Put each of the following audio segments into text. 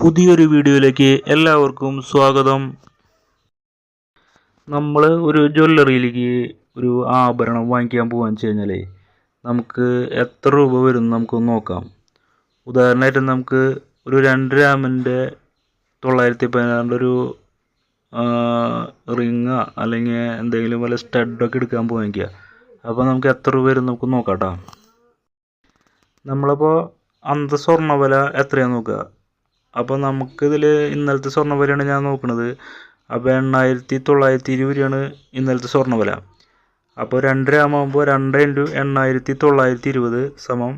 പുതിയൊരു വീഡിയോയിലേക്ക് എല്ലാവർക്കും സ്വാഗതം. നമ്മൾ ഒരു ജ്വല്ലറിയിലേക്ക് ഒരു ആഭരണം വാങ്ങിക്കാൻ പോകാന്ന് വെച്ച് കഴിഞ്ഞാൽ നമുക്ക് എത്ര രൂപ വരും നമുക്ക് നമുക്കൊന്ന് നോക്കാം. ഉദാഹരണമായിട്ട് നമുക്ക് ഒരു രണ്ട് ഗ്രാമിന്റെ തൊള്ളായിരത്തി പതിനാറിന്റെ ഒരു റിങ്ങോ അല്ലെങ്കിൽ എന്തെങ്കിലും വല്ല സ്റ്റഡൊക്കെ എടുക്കാൻ പോകാമെങ്കിൽ അപ്പോൾ നമുക്ക് എത്ര രൂപ വരും നമുക്ക് നോക്കാം കേട്ടോ നമ്മളപ്പോൾ അന്ത സ്വർണ വില എത്രയാണെന്ന് നോക്കുക. അപ്പോൾ നമുക്കിതിൽ ഇന്നലത്തെ സ്വർണ വിലയാണ് ഞാൻ നോക്കുന്നത് അപ്പോൾ എണ്ണായിരത്തി തൊള്ളായിരത്തി ഇരുപത് രൂപയാണ് ഇന്നലത്തെ സ്വർണ വില അപ്പോൾ രണ്ട് ഗ്രാമാകുമ്പോൾ രണ്ട് ഇന്റു എണ്ണായിരത്തി തൊള്ളായിരത്തി ഇരുപത് സമം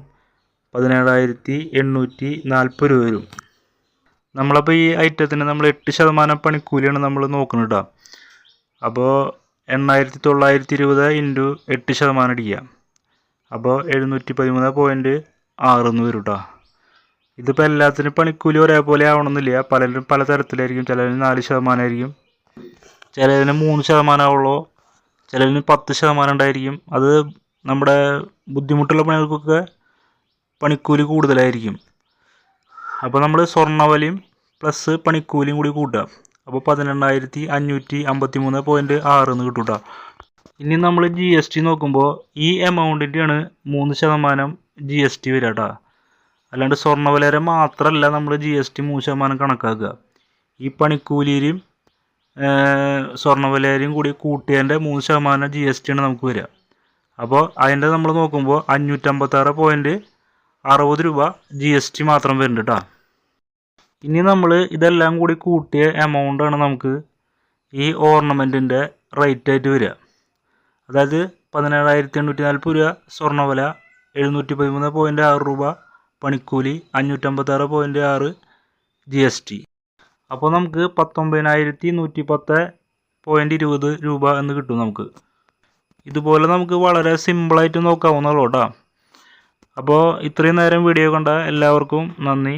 പതിനേഴായിരത്തി എണ്ണൂറ്റി നാൽപ്പത് രൂപ വരും. നമ്മളപ്പോൾ ഈ ഐറ്റത്തിന് നമ്മൾ എട്ട് ശതമാനം പണിക്കൂലിയാണ് നമ്മൾ നോക്കുന്നത് കേട്ടോ അപ്പോൾ എണ്ണായിരത്തി തൊള്ളായിരത്തി ഇരുപത് ഇന്റു എട്ട് ശതമാനം അടിക്കുക അപ്പോൾ എഴുന്നൂറ്റി പതിമൂന്ന് പോയിന്റ് ആറെന്ന് വരും കേട്ടോ ഇതിപ്പോൾ എല്ലാത്തിനും പണിക്കൂലി ഒരേപോലെ ആവണമെന്നില്ല. പലരും പല തരത്തിലായിരിക്കും. ചിലതിന് നാല് ശതമാനമായിരിക്കും. ചിലതിന് മൂന്ന് ശതമാനമാവുള്ളൂ. ചിലതിന് പത്ത് ശതമാനം ഉണ്ടായിരിക്കും. അത് നമ്മുടെ ബുദ്ധിമുട്ടുള്ള പണികൾക്കൊക്കെ പണിക്കൂലി കൂടുതലായിരിക്കും. അപ്പോൾ നമ്മൾ സ്വർണവലയും പ്ലസ് പണിക്കൂലിയും കൂടി കൂട്ടുക. അപ്പോൾ പതിനെണ്ണായിരത്തി അഞ്ഞൂറ്റി അമ്പത്തി മൂന്ന് പോയിന്റ് ആറ് എന്ന് കിട്ടും കേട്ടോ ഇനി നമ്മൾ ജി എസ് ടി നോക്കുമ്പോൾ ഈ എമൗണ്ടിന്റെയാണ് മൂന്ന് ശതമാനം ജി എസ് ടി വരിക കേട്ടോ അല്ലാണ്ട് സ്വർണവിലരെ മാത്രമല്ല നമ്മൾ ജി എസ് ടി മൂന്ന് ശതമാനം കണക്കാക്കുക. ഈ പണിക്കൂലിയിലും സ്വർണവിലയും കൂടി കൂട്ടിയതിന്റെ മൂന്ന് ശതമാനം ജി എസ് ടി ആണ് നമുക്ക് വരിക. അപ്പോൾ അതിന്റെ നമ്മൾ നോക്കുമ്പോൾ അഞ്ഞൂറ്റമ്പത്താറ് പോയിന്റ് അറുപത് രൂപ ജി എസ് ടി മാത്രം വരുന്നുണ്ട് കേട്ടോ ഇനി നമ്മൾ ഇതെല്ലാം കൂടി കൂട്ടിയ എമൗണ്ടാണ് നമുക്ക് ഈ ഓർണമെന്റിന്റെ റേറ്റ് ആയിട്ട് വരിക. അതായത് പതിനേഴായിരത്തി എണ്ണൂറ്റി നാൽപ്പത് രൂപ സ്വർണവില എഴുന്നൂറ്റി പതിമൂന്ന് പോയിന്റ് ആറ് രൂപ പണിക്കൂലി അഞ്ഞൂറ്റമ്പത്താറ് പോയിന്റ് ആറ് ജി എസ് ടി അപ്പോൾ നമുക്ക് പത്തൊമ്പതിനായിരത്തി നൂറ്റി പത്ത് പോയിന്റ് ഇരുപത് രൂപ എന്ന് കിട്ടും നമുക്ക്. ഇതുപോലെ നമുക്ക് വളരെ സിമ്പിളായിട്ട് നോക്കാവുന്നതുള്ളൂ കേട്ടോ. അപ്പോൾ ഇത്രയും നേരം വീഡിയോ കണ്ട എല്ലാവർക്കും നന്ദി.